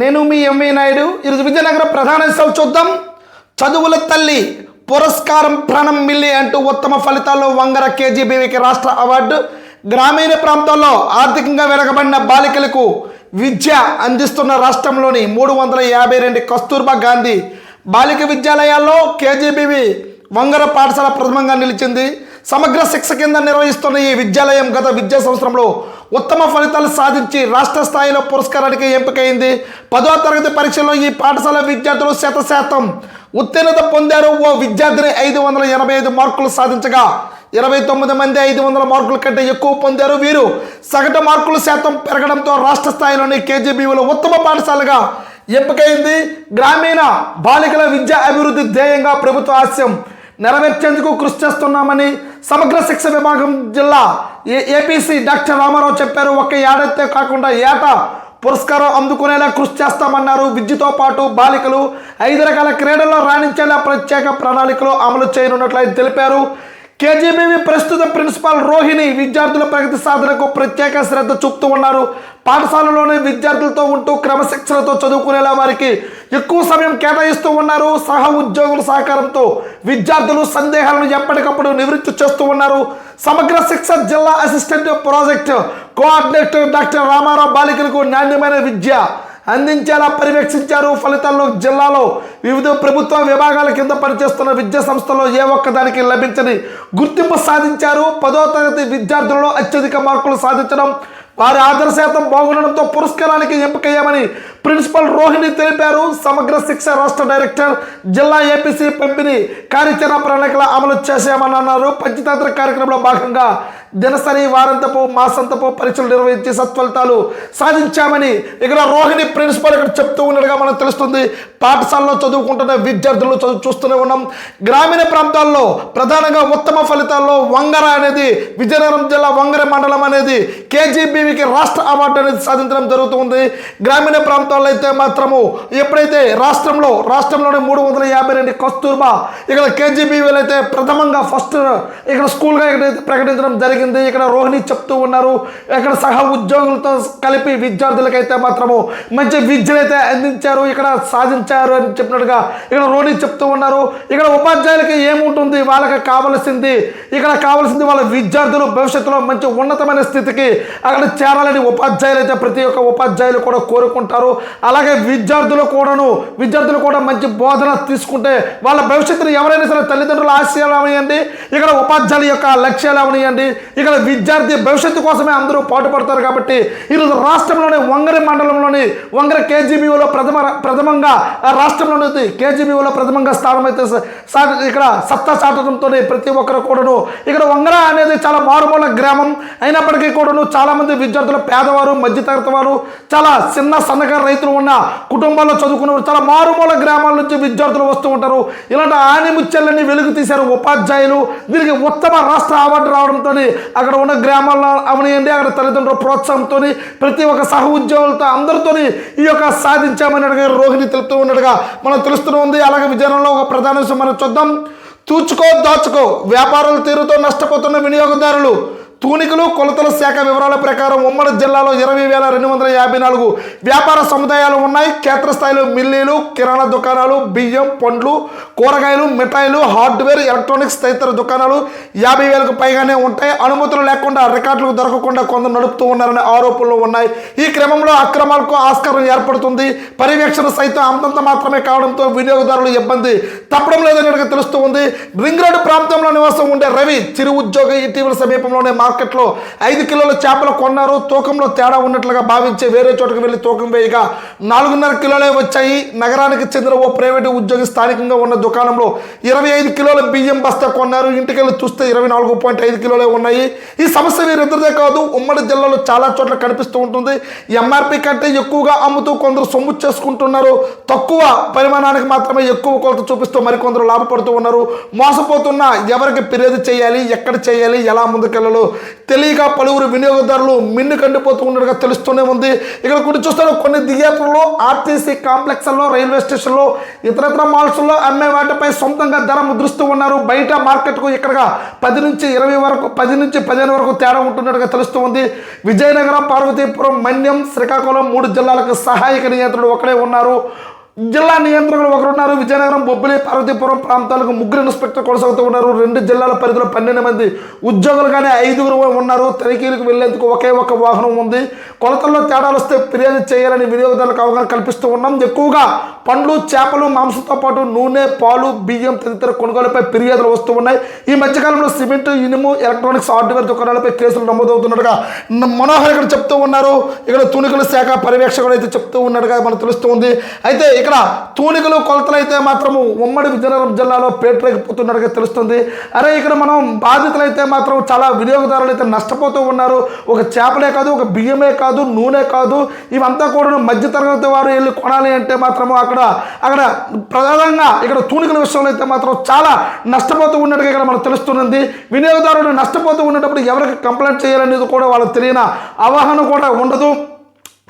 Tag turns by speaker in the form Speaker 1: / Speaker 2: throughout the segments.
Speaker 1: నేను మీ ఎంవి నాయుడు. ఈరోజు విజయనగరం ప్రధాన చూద్దాం. చదువుల తల్లి పురస్కారం ప్రాణం మిల్లి అంటూ ఉత్తమ ఫలితాల్లో వంగర కేజీబీవీకి రాష్ట్ర అవార్డు. గ్రామీణ ప్రాంతాల్లో ఆర్థికంగా వెనకబడిన బాలికలకు విద్య అందిస్తున్న రాష్ట్రంలోని మూడు వందల యాభై రెండు కస్తూర్బా గాంధీ బాలిక విద్యాలయాల్లో కేజీబీవి వంగర పాఠశాల ప్రథమంగా నిలిచింది. సమగ్ర శిక్ష కింద నిర్వహిస్తున్న ఈ విద్యాలయం గత విద్యా సంవత్సరంలో ఉత్తమ ఫలితాలు సాధించి రాష్ట్ర స్థాయిలో పురస్కారానికి ఎంపికైంది. పదో తరగతి పరీక్షలో ఈ పాఠశాల విద్యార్థులు శత శాతం ఉత్తీర్ణత పొందారు. ఓ విద్యార్థిని ఐదు వందల ఎనభై ఐదు మార్కులు సాధించగా ఇరవై తొమ్మిది మంది ఐదు వందల మార్కుల కంటే ఎక్కువ పొందారు. వీరు సగటు మార్కుల శాతం పెరగడంతో రాష్ట్ర స్థాయిలోని కేజీబీలో ఉత్తమ పాఠశాలగా ఎంపికైంది. గ్రామీణ బాలికల విద్యా అభివృద్ధి ధ్యేయంగా ప్రభుత్వ ఆశయం నెరవేర్చేందుకు కృషి చేస్తున్నామని సమగ్ర శిక్ష విభాగం జిల్లా ఏ- ఏపీసీ డాక్టర్ రామారావు చెప్పారు ఒక ఏడాదితో కాకుండా ఏటా పురస్కారం అందుకునేలా కృషి చేస్తామన్నారు. విద్యతో పాటు బాలికలు ఐదు రకాల క్రీడల్లో రాణించేలా ప్రత్యేక ప్రణాళికలు అమలు చేయనున్నట్లు తెలిపారు. కేజీబీవీ ప్రస్తుత ప్రిన్సిపాల్ రోహిణి విద్యార్థుల ప్రగతి సాధనకు ప్రత్యేక శ్రద్ధ చూపుతూ ఉన్నారు. పాఠశాలలోనే విద్యార్థులతో ఉంటూ క్రమశిక్షణతో చదువుకునేలా వారికి ఎక్కువ సమయం కేటాయిస్తూ ఉన్నారు. సహ ఉద్యోగుల సహకారంతో విద్యార్థులు సందేహాలను ఎప్పటికప్పుడు నివృత్తి చేస్తూ ఉన్నారు. సమగ్ర శిక్ష జిల్లా assistant project coordinator doctor Ramarao బాలికలకు నాణ్యమైన విద్య అందించేలా పర్యవేక్షించారు. ఫలితాల్లో జిల్లాలో వివిధ ప్రభుత్వ విభాగాల కింద పనిచేస్తున్న విద్యా సంస్థల్లో ఏ ఒక్కదానికి లభించని గుర్తింపు సాధించారు. పదో తరగతి విద్యార్థులలో అత్యధిక మార్కులు సాధించడం వారి ఆదర శాతం బాగుండడంతో పురస్కారానికి ఎంపికయ్యామని ప్రిన్సిపల్ రోహిణి తెలిపారు. సమగ్ర శిక్ష రాష్ట్ర డైరెక్టర్ జిల్లా ఏపీసీ పంపిణీ కార్యాచరణ ప్రణాళికల అమలు చేశామని అన్నారు. పంచతంత్ర కార్యక్రమంలో భాగంగా దినసరి వారంతపు మాసంతపు పరీక్షలు నిర్వహించి సత్ఫలితాలు సాధించామని ఇక్కడ రోహిణి ప్రిన్సిపల్ ఇక్కడ చెప్తూ ఉన్నట్టుగా మనకు తెలుస్తుంది. పాఠశాలలో చదువుకుంటున్న విద్యార్థులు చదువు చూస్తూనే ఉన్నాం. గ్రామీణ ప్రాంతాల్లో ప్రధానంగా ఉత్తమ ఫలితాల్లో వంగర అనేది విజయనగరం జిల్లా వంగర మండలం అనేది కేజీబీవీకి రాష్ట్ర అవార్డు అనేది సాధించడం జరుగుతుంది గ్రామీణ ప్రాంతాల్లో అయితే మాత్రము ఎప్పుడైతే రాష్ట్రంలో రాష్ట్రంలోని మూడు వందల యాభై రెండు కస్తూర్బా ఇక్కడ కేజీబీవీలు అయితే ప్రథమంగా ఫస్ట్ ఇక్కడ స్కూల్గా ఇక్కడ ప్రకటించడం జరిగింది. ఇక్కడ రోహిణి చెప్తూ ఉన్నారు. ఇక్కడ సహ ఉద్యోగులతో కలిపి విద్యార్థులకైతే మాత్రము మంచి విద్యనైతే అందించారు. ఇక్కడ సాధించారు అని చెప్పినట్టుగా ఇక్కడ రోహిణి చెప్తూ ఉన్నారు. ఇక్కడ ఉపాధ్యాయులకి ఏముంటుంది? వాళ్ళకి కావలసింది ఇక్కడ కావాల్సింది వాళ్ళ విద్యార్థులు భవిష్యత్తులో మంచి ఉన్నతమైన స్థితికి అక్కడ చేరాలని ఉపాధ్యాయులు అయితే ప్రతి ఒక్క ఉపాధ్యాయులు కూడా కోరుకుంటారు. అలాగే విద్యార్థులు కూడాను విద్యార్థులు కూడా మంచి బోధన తీసుకుంటే వాళ్ళ భవిష్యత్తును ఎవరైనా సరే తల్లిదండ్రుల ఆశయాలు అవనియండి ఇక్కడ ఉపాధ్యాయుల యొక్క లక్ష్యాలు అవనియండి ఇక్కడ విద్యార్థి భవిష్యత్తు కోసమే అందరూ పాటుపడతారు కాబట్టి ఈరోజు రాష్ట్రంలోని వంగరి మండలంలోని వంగర కేజీబీఓలో ప్రథమ ప్రథమంగా రాష్ట్రంలోని కేజీబీఓలో ప్రథమంగా స్థానం అయితే ఇక్కడ సత్తా చాటడంతో ప్రతి ఒక్కరు కూడాను ఇక్కడ వంగర అనేది చాలా మారుమూల గ్రామం అయినప్పటికీ కూడాను చాలామంది విద్యార్థులు పేదవారు మధ్యతరగతి వారు చాలా చిన్న సన్నకారు రైతులు ఉన్న కుటుంబాల్లో చదువుకున్న చాలా మారుమూల గ్రామాల నుంచి విద్యార్థులు వస్తూ ఉంటారు. ఇలాంటి ఆనిముత్యాలన్నీ వెలుగు తీశారు ఉపాధ్యాయులు. వీరికి ఉత్తమ రాష్ట్ర అవార్డు రావడంతో అక్కడ ఉన్న గ్రామాల్లో అవనియండి అక్కడ తల్లిదండ్రుల ప్రోత్సాహంతో ప్రతి ఒక్క సహ ఉద్యోగులతో అందరితో ఈ యొక్క సాధించామని రోహిణి తెలుపుతూ ఉన్నట్టుగా మనం తెలుస్తూనే ఉంది. అలాగే విజయనగరంలో ఒక ప్రధాన విషయం మనం చూద్దాం. తూచుకో దాచుకో వ్యాపారాల తీరుతో నష్టపోతున్న వినియోగదారులు తూనికలు కొలతల శాఖ వివరాల ప్రకారం ఉమ్మడి జిల్లాలో ఇరవై వేల రెండు వందల యాభై నాలుగు వ్యాపార సముదాయాలు ఉన్నాయి. క్షేత్రస్థాయిలో మిల్లీలు కిరాణా దుకాణాలు బియ్యం పండ్లు కూరగాయలు మిఠాయిలు హార్డ్వేర్ ఎలక్ట్రానిక్స్ తదితర దుకాణాలు యాభై వేలకు పైగానే ఉంటాయి. అనుమతులు లేకుండా రికార్డులకు దొరకకుండా కొందరు నడుపుతూ ఉన్నారనే ఆరోపణలు ఉన్నాయి. ఈ క్రమంలో అక్రమాలకు ఆస్కారం ఏర్పడుతుంది. పర్యవేక్షణ సైతం అంతంత మాత్రమే కావడంతో వినియోగదారులు ఇబ్బంది. తప్పడం లేదని తెలుస్తూ ఉంది. రింగ్ రోడ్డు ప్రాంతంలో నివాసం ఉండే రవి చిరు ఉద్యోగి ఇటీవల సమీపంలోనే మార్కెట్లో ఐదు కిలోల చేపలు కొన్నారు. తూకంలో తేడా ఉన్నట్లుగా భావించి వేరే చోటకు వెళ్ళి తూకం వేయగా నాలుగున్నర కిలోలే వచ్చాయి. నగరానికి చెందిన ఓ ప్రైవేటు ఉద్యోగి స్థానికంగా ఉన్న దుకాణంలో ఇరవై ఐదు కిలోల బియ్యం బస్తా కొన్నారు. ఇంటికి వెళ్ళి చూస్తే ఇరవై నాలుగు పాయింట్ ఐదు కిలోలే ఉన్నాయి. ఈ సమస్య వీరిద్దరిదే కాదు. ఉమ్మడి జిల్లాలో చాలా చోట్ల కనిపిస్తూ ఉంటుంది. ఎంఆర్పి కంటే ఎక్కువగా అమ్ముతూ కొందరు సొమ్ము చేసుకుంటున్నారు. తక్కువ పరిమాణానికి మాత్రమే ఎక్కువ కొలత చూపిస్తూ మరికొందరు లాభపడుతూ ఉన్నారు. మోసపోతున్న ఎవరికి ఫిర్యాదు చేయాలి? ఎక్కడ చేయాలి? ఎలా ముందుకెళ్ళాలో తెలియక పలువురు వినియోగదారులు మిన్ను కండిపోతూ ఉండగా తెలుస్తూనే ఉంది. ఇక్కడ కొన్ని చూస్తారు కొన్ని థియేటర్లో ఆర్టీసీ కాంప్లెక్స్లో రైల్వే స్టేషన్లో ఇతరత్ర మాల్స్లో అమ్మే వాటిపై సొంతంగా ధర ముద్రిస్తూ ఉన్నారు. బయట మార్కెట్కు ఇక్కడగా పది నుంచి ఇరవై వరకు పది నుంచి పదిహేను వరకు తేడా ఉంటున్నట్టుగా తెలుస్తూ ఉంది. విజయనగరం పార్వతీపురం మన్యం శ్రీకాకుళం మూడు జిల్లాలకు సహాయక నియంత్రుడు ఒకడే ఉన్నారు. జిల్లా నియంత్రణలు ఒకరున్నారు. విజయనగరం బొబ్బిలి పార్వతీపురం ప్రాంతాలకు ముగ్గురు ఇన్స్పెక్టర్ కొనసాగుతూ ఉన్నారు. రెండు జిల్లాల పరిధిలో పన్నెండు మంది ఉద్యోగులు కానీ ఐదుగురు ఉన్నారు. తనిఖీలకు వెళ్ళేందుకు ఒకే ఒక వాహనం ఉంది. కొలతల్లో తేడాలు వస్తే ఫిర్యాదు చేయాలని వినియోగదారులకు అవగాహన కల్పిస్తూ ఉన్నాం. ఎక్కువగా పండ్లు చేపలు మాంసంతో పాటు నూనె పాలు బియ్యం తదితర కొనుగోలుపై ఫిర్యాదులు వస్తూ ఉన్నాయి. ఈ మధ్యకాలంలో సిమెంట్ ఇనుము ఎలక్ట్రానిక్స్ హార్డ్వేర్ దుకాణాలపై కేసులు నమోదవుతున్నట్టుగా మనోహర్ ఇక్కడ చెప్తూ ఉన్నారు. ఇక్కడ తుణికల శాఖ పర్యవేక్షకుడు అయితే చెప్తూ ఉన్నట్టుగా మనకు తెలుస్తుంది అయితే ఇక్కడ తూనికలు కొలతలు అయితే మాత్రము ఉమ్మడి విజయనగరం జిల్లాలో పేటరేగిపోతున్నట్టుగా తెలుస్తుంది. అరే ఇక్కడ మనం బాధితులు అయితే మాత్రం చాలా వినియోగదారులు అయితే నష్టపోతూ ఉన్నారు. ఒక చేపలే కాదు ఒక బియ్యమే కాదు నూనె కాదు ఇవంతా కూడా మధ్యతరగతి వారు వెళ్ళి కొనాలి అంటే మాత్రము అక్కడ అక్కడ ప్రధానంగా ఇక్కడ తూనికల విషయంలో అయితే మాత్రం చాలా నష్టపోతూ ఉన్నట్టుగా ఇక్కడ మనకు తెలుస్తున్నది. వినియోగదారుడు నష్టపోతూ ఉన్నప్పుడు ఎవరికి కంప్లైంట్ చేయాలనేది కూడా వాళ్ళకి తెలియని అవగాహన కూడా ఉండదు.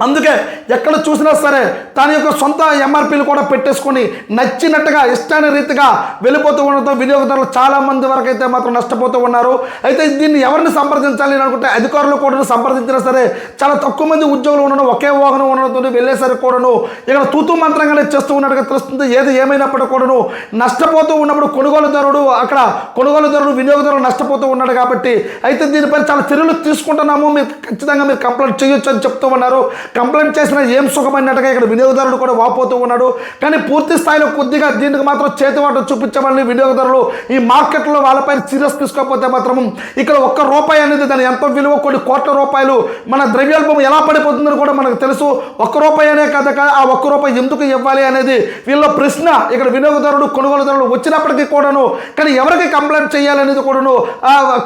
Speaker 1: అందుకే ఎక్కడ చూసినా సరే తన యొక్క సొంత ఎంఆర్పీలు కూడా పెట్టేసుకొని నచ్చినట్టుగా ఇష్టాన్ని రీతిగా వెళ్ళిపోతూ ఉండడంతో వినియోగదారులు చాలామంది వరకు అయితే మాత్రం నష్టపోతూ ఉన్నారు. అయితే దీన్ని ఎవరిని సంప్రదించాలి అని అనుకుంటే అధికారులు కూడా సంప్రదించినా సరే చాలా తక్కువ మంది ఉద్యోగులు ఉండడం ఒకే వాహనం ఉండడంతో వెళ్ళేసరికి కూడాను ఇక్కడ తూతూ మంత్రంగానే చేస్తూ ఉన్నట్టుగా తెలుస్తుంది. ఏది ఏమైనప్పటికీ కూడాను నష్టపోతూ ఉన్నప్పుడు కొనుగోలుదారుడు అక్కడ కొనుగోలుదారుడు వినియోగదారుడు నష్టపోతూ ఉన్నాడు కాబట్టి అయితే దీనిపై చాలా చర్యలు తీసుకుంటున్నాము. మీరు ఖచ్చితంగా మీరు కంప్లైంట్ చేయొచ్చు అని చెప్తూ ఉన్నారు. కంప్లైంట్ చేసిన ఏం సుఖమైనట్టుగా ఇక్కడ వినియోగదారుడు కూడా వాపోతూ ఉన్నాడు. కానీ పూర్తి స్థాయిలో కొద్దిగా దీనికి మాత్రం చేతివాట చూపించమని వినియోగదారులు ఈ మార్కెట్లో వాళ్ళపై సీరియస్ తీసుకోకపోతే మాత్రం ఇక్కడ ఒక్క రూపాయి అనేది దాని ఎంత విలువ కొన్ని కోట్ల రూపాయలు మన ద్రవ్యోల్బం ఎలా పడిపోతుందని కూడా మనకు తెలుసు. ఒక్క రూపాయి అనే కథ ఆ ఒక్క రూపాయి ఎందుకు ఇవ్వాలి అనేది వీళ్ళ ప్రశ్న ఇక్కడ వినియోగదారుడు కొనుగోలుదారుడు వచ్చినప్పటికీ కూడాను. కానీ ఎవరికి కంప్లైంట్ చేయాలనేది కూడాను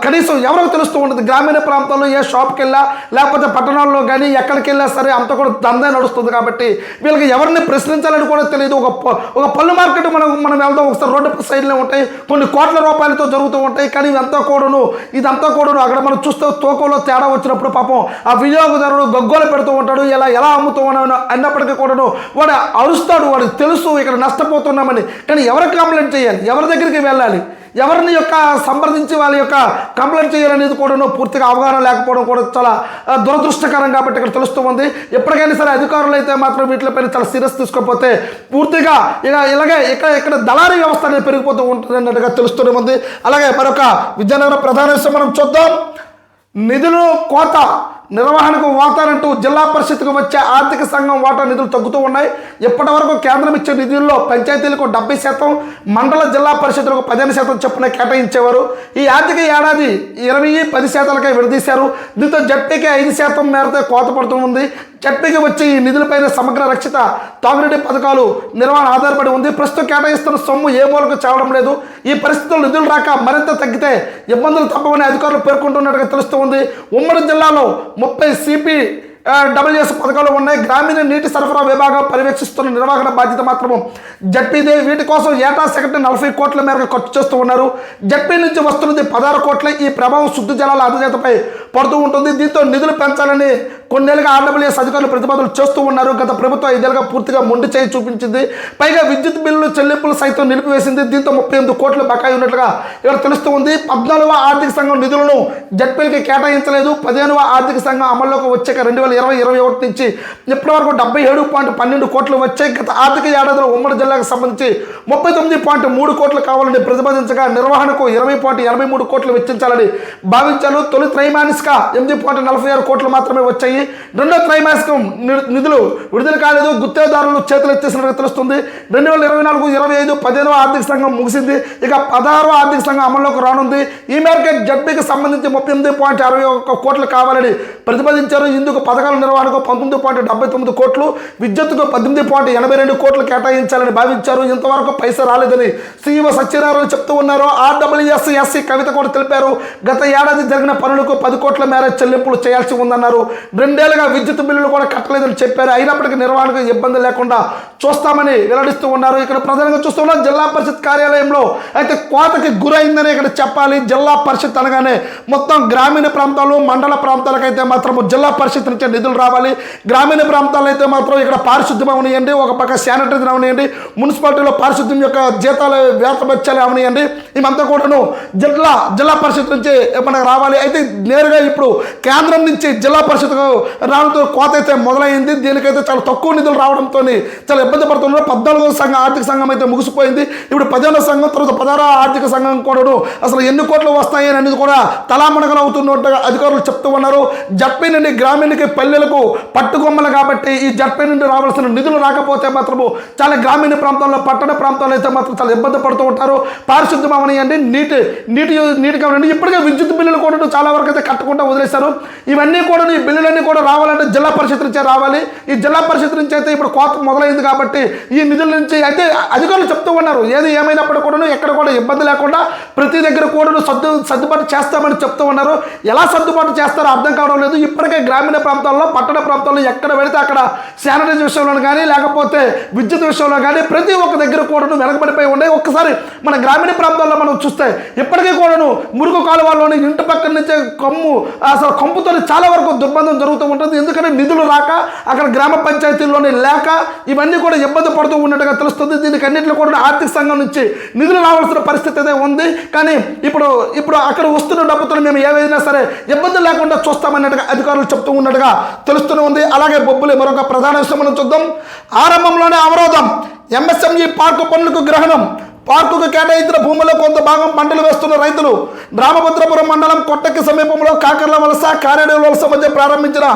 Speaker 1: కనీసం ఎవరికి తెలుస్తూ ఉంటుంది గ్రామీణ ప్రాంతాల్లో ఏ షాప్కి వెళ్ళా లేకపోతే పట్టణాల్లో కానీ ఎక్కడికి వెళ్ళా సరే అంతా కూడా దందే నడుస్తుంది కాబట్టి వీళ్ళకి ఎవరిని ప్రశ్నించాలని కూడా తెలియదు. ఒక ఒక పళ్ళు మార్కెట్ మనం మనం వెళ్దాం ఒకసారి రోడ్డు సైడ్లో ఉంటాయి. కొన్ని కోట్ల రూపాయలతో జరుగుతూ ఉంటాయి. కానీ ఇదంతా కూడాను ఇదంతా కూడాను అక్కడ మనం చూస్తే తూకంలో తేడా వచ్చినప్పుడు పాపం ఆ వినియోగదారుడు గగ్గోలు పెడుతూ ఉంటాడు. ఇలా ఎలా అమ్ముతూ ఉన్నాను అన్నప్పటికీ కూడాను వాడు అరుస్తాడు వాడికి తెలుసు ఇక్కడ నష్టపోతున్నామని. కానీ ఎవరికి కంప్లైంట్ చేయాలి? ఎవరి దగ్గరికి వెళ్ళాలి? ఎవరిని యొక్క సంప్రదించి వాళ్ళ యొక్క కంప్లైంట్ చేయాలనేది కూడా పూర్తిగా అవగాహన లేకపోవడం కూడా చాలా దురదృష్టకరం కాబట్టి ఇక్కడ తెలుస్తూ ఉంది. ఎప్పటికైనా సరే అధికారులు అయితే మాత్రం వీటిపైన చాలా సీరియస్ తీసుకోకపోతే పూర్తిగా ఇక ఇలాగే ఇక్కడ ఇక్కడ దళారీ వ్యవస్థ అనేది పెరిగిపోతూ ఉంటుంది అన్నట్టుగా తెలుస్తూనే ఉంది. అలాగే మరొక విజయనగరం ప్రధాన విషయం మనం చూద్దాం. నిధులు కోత నిర్వహణకు వాతానంటూ జిల్లా పరిషత్కు వచ్చే ఆర్థిక సంఘం వాటా నిధులు తగ్గుతూ ఉన్నాయి. ఇప్పటి వరకు కేంద్రం ఇచ్చే నిధుల్లో పంచాయతీలకు డెబ్బై శాతం మండల జిల్లా పరిషత్లకు పదిహేను శాతం చొప్పున కేటాయించేవారు. ఈ ఆర్థిక ఏడాది ఇరవై పది శాతాలకే విడదీశారు. దీంతో జట్టీకి ఐదు శాతం మేరతో కోత పడుతూ ఉంది. చట్నీకి వచ్చే ఈ నిధులపైన సమగ్ర రక్షిత తాగునీటి పథకాలు నిర్వహణ ఆధారపడి ఉంది. ప్రస్తుతం కేటాయిస్తున్న సొమ్ము ఏ మూలకు చావడం లేదు. ఈ పరిస్థితుల్లో నిధులు రాక మరింత తగ్గితే ఇబ్బందులు తప్పవని అధికారులు పేర్కొంటున్నట్టుగా తెలుస్తూ ఉంది. ఉమ్మడి జిల్లాలో ముప్పై సిపి డబ్ల్యూఎస్ పథకాలు ఉన్నాయి. గ్రామీణ నీటి సరఫరా విభాగం పర్యవేక్షిస్తున్న నిర్వహణ బాధ్యత మాత్రము జడ్పీదే. వీటి కోసం ఏటా సెకండ్ నలభై కోట్ల మేరకు ఖర్చు చేస్తూ ఉన్నారు. జడ్పీ నుంచి వస్తున్నది పదహారు కోట్ల. ఈ ప్రభావం శుద్ధ జలాల అధినేతపై పడుతూ ఉంటుంది. దీంతో నిధులు పెంచాలని కొన్నేళ్ళుగా ఆర్డబ్ల్యూఎస్ అధికారులు ప్రతిపాదనలు చేస్తూ ఉన్నారు. గత ప్రభుత్వం ఐదేళ్ళుగా పూర్తిగా మొండి చేయి చూపించింది. పైగా విద్యుత్ బిల్లులు చెల్లింపులు సైతం నిలిపివేసింది. దీంతో ముప్పై ఎనిమిది కోట్ల బకాయి ఉన్నట్లుగా ఇక్కడ తెలుస్తూ ఉంది. పద్నాలుగవ ఆర్థిక సంఘం నిధులను జడ్పీలకి కేటాయించలేదు. పదిహేనవ ఆర్థిక సంఘం అమల్లోకి వచ్చాక రెండు వేల ఇరవై ఇరవై ఒకటి నుంచి ఇప్పటి వరకు డెబ్బై ఏడు పాయింట్ పన్నెండు కోట్లు వచ్చాయి. గత ఆర్థిక ఏడాదిలో ఉమ్మడి జిల్లాకు సంబంధించి ముప్పై తొమ్మిది పాయింట్ మూడు కోట్లు కావాలని ప్రతిపాదించగా నిర్వహణకు ఇరవై పాయింట్ ఎనభై మూడు కోట్లు వెచ్చించాలని భావించారు. తొలి త్రైమాసిక ఎనిమిది పాయింట్ నలభై ఆరు కోట్లు మాత్రమే వచ్చాయి. రెండో త్రైమాసికం నిధులు విడుదల కాలేదు. గుత్తేదారులు చేతులు ఎత్తేసినట్టు తెలుస్తుంది. రెండు వేల ఇరవై నాలుగు ఇరవై ఐదు పదిహేనవ ఆర్థిక సంఘం ముగిసింది. ఇక పదహారవ ఆర్థిక సంఘం అమల్లోకి రానుంది. ఈ మేరకు జడ్బీకి సంబంధించి ముప్పై ఎనిమిది పాయింట్ అరవై ఒక్క కోట్లు కావాలని ప్రతిపాదించారు. ఇందుకు పథకాల నిర్వహణకు పంతొమ్మిది పాయింట్ డెబ్బై తొమ్మిది కోట్లు విద్యుత్తుకు పద్దెనిమిది పాయింట్ ఎనభై రెండు కోట్లు కేటాయించాలని భావించారు. ఇంతవరకు పైస రాలేదని సీఈఓ సత్యనారాయణ చెప్తూ ఉన్నారు. ఆర్డబ్ల్యూఎస్ ఎస్సీ కవిత కూడా తెలిపారు. గత ఏడాది జరిగిన పనులకు పది కోట్ల మేర చెల్లింపులు చేయాల్సి ఉందన్నారు. రెండేళ్ళుగా విద్యుత్ బిల్లులు కూడా కట్టలేదని చెప్పారు. అయినప్పటికీ నిర్వహణకు ఇబ్బంది లేకుండా చూస్తామని వెల్లడిస్తూ ఉన్నారు. ఇక్కడ ప్రధానంగా చూస్తున్నాం జిల్లా పరిషత్ కార్యాలయంలో అయితే కోతకి గురైందని ఇక్కడ చెప్పాలి. జిల్లా పరిషత్ అనగానే మొత్తం గ్రామీణ ప్రాంతాలు మండల ప్రాంతాలకైతే మాత్రం జిల్లా పరిషత్ నుంచి నిధులు రావాలి. గ్రామీణ ప్రాంతాల్లో అయితే మాత్రం ఇక్కడ పారిశుద్ధ్యం అవనియండి ఒక పక్క శానిటైజర్ అవనియండి మున్సిపాలిటీలో పారిశుద్ధ్యం యొక్క జీతాలు వేతబత్యాలు అవనియండి. ఇవంతా కూడాను జిల్లా జిల్లా పరిషత్ నుంచి మనకు రావాలి? అయితే నేరుగా ఇప్పుడు కేంద్రం నుంచి జిల్లా పరిషత్కు రావడంతో కోత అయితే మొదలైంది. దీనికైతే చాలా తక్కువ నిధులు రావడంతో చాలా ఇబ్బంది పడుతున్నారు. పద్నాలుగో సంఘం ఆర్థిక సంఘం అయితే ముగిసిపోయింది. ఇప్పుడు పదిహేనో సంఘం తర్వాత పదహారో ఆర్థిక సంఘం కూడా అసలు ఎన్ని కోట్లు వస్తాయి అనేది కూడా తలామణగలు అవుతున్నట్టుగా అధికారులు చెప్తూ ఉన్నారు. జడ్పీ నుండి గ్రామీణకి పల్లెలకు పట్టుకొమ్మలు కాబట్టి ఈ జడ్పీ నుండి రావాల్సిన నిధులు రాకపోతే మాత్రము చాలా గ్రామీణ ప్రాంతాల్లో పట్టణ ప్రాంతాల్లో అయితే మాత్రం చాలా ఇబ్బంది పడుతూ ఉంటారు. పారిశుద్ధ్యం అవనియండి నీటి నీటి నీటి కావాలండి ఇప్పటికే విద్యుత్ బిల్లులు కూడా చాలా వరకు అయితే కట్టకుండా వదిలేస్తారు ఇవన్నీ కూడా ఈ బిల్లులన్నీ కూడా రావాలంటే జిల్లా పరిషత్ నుంచే రావాలి. ఈ జిల్లా పరిషత్ నుంచి అయితే ఇప్పుడు కోత మొదలైంది కాబట్టి ఈ నిధుల నుంచి అయితే అధికారులు చెప్తూ ఉన్నారు. ఏది ఏమైనప్పుడు కూడా ఎక్కడ కూడా ఇబ్బంది లేకుండా ప్రతి దగ్గర కూడా సర్దు సర్దుబాటు చేస్తామని చెప్తూ ఉన్నారు. ఎలా సర్దుబాటు చేస్తారో అర్థం కావడం లేదు. ఇప్పటికే గ్రామీణ ప్రాంతాల్లో పట్టణ ప్రాంతాల్లో ఎక్కడ పెడితే అక్కడ శానిటైజ్ విషయంలో కానీ లేకపోతే విద్యుత్ విషయంలో కానీ ప్రతి ఒక్క దగ్గర కూడాను వెనకబడిపోయి ఉండే ఒక్కసారి మన గ్రామీణ ప్రాంతాల్లో మనం చూస్తే ఇప్పటికీ కూడాను మురుగు కాలువల్లోని ఇంటి పక్కన నుంచే కమ్ము అసలు కంపుతో చాలా వరకు దుర్బంధం జరుగుతూ ఉంటుంది. ఎందుకంటే నిధులు రాక అక్కడ గ్రామ పంచాయతీల్లోని లేక ఇవన్నీ కూడా ఇబ్బంది పడుతూ ఉన్నట్టుగా తెలుస్తుంది. దీనికి అన్నింటిలో కూడా ఆర్థిక సంఘం నుంచి నిధులు రావాల్సిన పరిస్థితి అయితే ఉంది. కానీ ఇప్పుడు ఇప్పుడు అక్కడ వస్తున్న డబ్బుతో మేము ఏవైనా సరే ఇబ్బంది లేకుండా చూస్తామన్నట్టుగా అధికారులు చెప్తూ ఉన్నట్టుగా తెలుస్తూనే ఉంది. అలాగే బొబ్బులి మరొక ప్రధాన విషయం మనం చూద్దాం. ఆరంభంలోనే అవరోధం. ఎంఎస్ఎంఈ పార్కు పనులకు గ్రహణం. పార్కుకు కేటాయించిన భూముల్లో కొంత భాగం పంటలు వేస్తున్న రైతులు. రామభద్రపురం మండలం కొట్టకి సమీపంలో కాకర్ల వలస కారేడు వలస మధ్య ప్రారంభించిన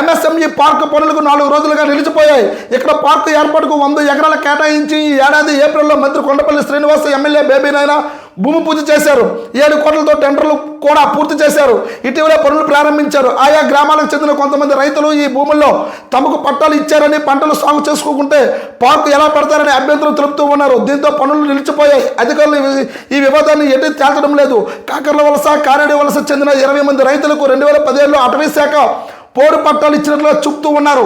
Speaker 1: ఎంఎస్ఎంఈ పార్కు పనులకు నాలుగు రోజులుగా నిలిచిపోయాయి. ఇక్కడ పార్కు ఏర్పాటుకు వంద ఎకరాల కేటాయించి ఈ ఏడాది ఏప్రిల్లో మంత్రి కొండపల్లి శ్రీనివాస్ ఎమ్మెల్యే బేబీ నాయన భూమి పూజ చేశారు. ఏడు కోట్లతో టెండర్లు కూడా పూర్తి చేశారు. ఇటీవల పనులు ప్రారంభించారు. ఆయా గ్రామాలకు చెందిన కొంతమంది రైతులు ఈ భూముల్లో తమకు పట్టాలు ఇచ్చారని పంటలు సాగు చేసుకోకుంటే పార్కు ఎలా పెడతారని అభ్యంతరం తెలుపుతూ ఉన్నారు. దీంతో పనులు నిలిచిపోయాయి. అధికారులు ఈ- ఈ వివాదాన్ని ఎటు తేల్చడం లేదు. కాకర్ల వలస కారేడి వలస చెందిన ఇరవై మంది రైతులకు రెండు వేల పదిహేడులో అటవీ శాఖ పోరు పట్టాలు ఇచ్చినట్లు చూపుతూ ఉన్నారు.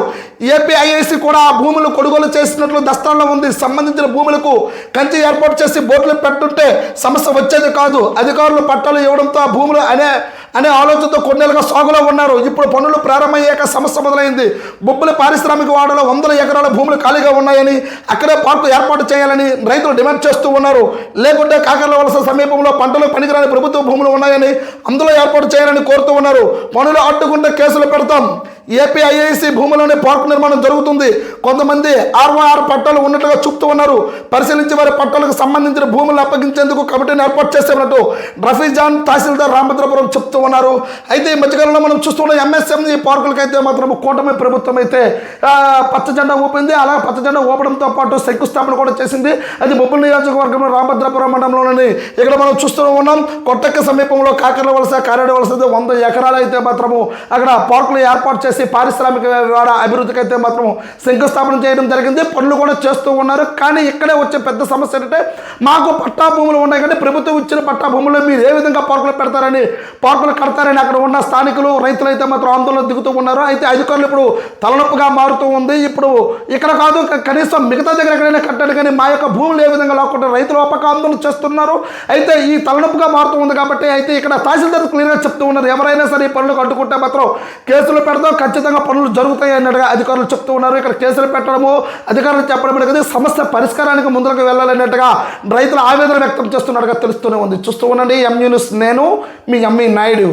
Speaker 1: ఏపీఐఏసీ కూడా ఆ భూములు కొనుగోలు చేసినట్లు దస్తాల్లో ఉంది. సంబంధించిన భూములకు కంచి ఏర్పాటు చేసి బోట్లు పెట్టుంటే సమస్య వచ్చేది కాదు. అధికారులు పట్టాలు ఇవ్వడంతో ఆ భూములు అనే అనే ఆలోచనతో కొన్నేళ్ళుగా సాగులో ఉన్నారు. ఇప్పుడు పనులు ప్రారంభమయ్యాక సమస్య మొదలైంది. బొబ్బుల పారిశ్రామిక వాడలో వందల ఎకరాల భూములు ఖాళీగా ఉన్నాయని అక్కడే పార్కు ఏర్పాటు చేయాలని రైతులు డిమాండ్ చేస్తూ ఉన్నారు. లేకుంటే కాకర్ల వలస సమీపంలో పంటలు పనికిరాని ప్రభుత్వ భూములు ఉన్నాయని అందులో ఏర్పాటు చేయాలని కోరుతూ ఉన్నారు. పనులు అడ్డుకుంటే కేసులు పెడుతూ adam. ఏపీఐఐసి భూములోనే పార్కు నిర్మాణం జరుగుతుంది. కొంతమంది ఆర్ఓఆర్ పట్టాలు ఉన్నట్లుగా చూపుతూ ఉన్నారు. పరిశీలించి వారి పట్టాలకు సంబంధించిన భూములు అప్పగించేందుకు కమిటీని ఏర్పాటు చేసేటట్టు రఫీజాన్ తహసీల్దార్ రామభద్రపురం చెప్తూ ఉన్నారు. అయితే ఈ మధ్యకాలంలో మనం చూస్తున్న ఎంఎస్ఎంఈ పార్కులకైతే మాత్రం కూటమి ప్రభుత్వం అయితే పచ్చజెండా పచ్చ జెండా ఊపింది. అలా పచ్చ జెండా ఊపడంతో పాటు శంకుస్థాపన కూడా చేసింది. అది బొబ్బుల నియోజకవర్గంలో రామభద్రపురం మండలంలోని ఇక్కడ మనం చూస్తూ ఉన్నాం. కొట్టక్క సమీపంలో కాకర్ల వలస కారేడు వలస వంద ఎకరాలు అయితే మాత్రము అక్కడ పార్కులు ఏర్పాటు చేసి పారిశ్రామిక వాడ అభివృద్ధికి అయితే మాత్రం శంకుస్థాపన చేయడం జరిగింది. పనులు కూడా చేస్తూ ఉన్నారు. కానీ ఇక్కడే వచ్చే పెద్ద సమస్య ఏంటంటే మాకు పట్టా భూములు ఉన్నాయి కానీ ప్రభుత్వం ఇచ్చిన పట్టా భూములు మీరు ఏ విధంగా పార్కులు పెడతారని పార్కులు కడతారని అక్కడ ఉన్న స్థానికులు రైతులు అయితే మాత్రం ఆందోళన దిగుతూ ఉన్నారు. అయితే అధికారులు ఇప్పుడు తలనొప్పిగా మారుతూ ఉంది. ఇప్పుడు ఇక్కడ కాదు కనీసం మిగతా దగ్గర ఎక్కడైనా కట్టాడు కానీ మా యొక్క భూములు ఏ విధంగా లేకుండా రైతులు అప్పక ఆందోళన చేస్తున్నారు. అయితే ఈ తలనొప్పుగా మారుతూ ఉంది కాబట్టి అయితే ఇక్కడ తహసీల్దార్ క్లియర్గా చెప్తూ ఉన్నారు. ఎవరైనా సరే ఈ పనులు కట్టుకుంటే మాత్రం కేసులు పెడతాం ఖచ్చితంగా పనులు జరుగుతాయి అన్నట్టుగా అధికారులు చెప్తూ ఉన్నారు. ఇక్కడ కేసులు పెట్టడము అధికారులు చెప్పడం అనేది సమస్య పరిష్కారానికి ముందుకు వెళ్ళాలన్నట్టుగా రైతులు ఆవేదన వ్యక్తం చేస్తున్నట్టుగా తెలుస్తూనే ఉంది. చూస్తూ ఉండండి ఎంఈ న్యూస్ నేను మీ ఎంఈ నాయుడు.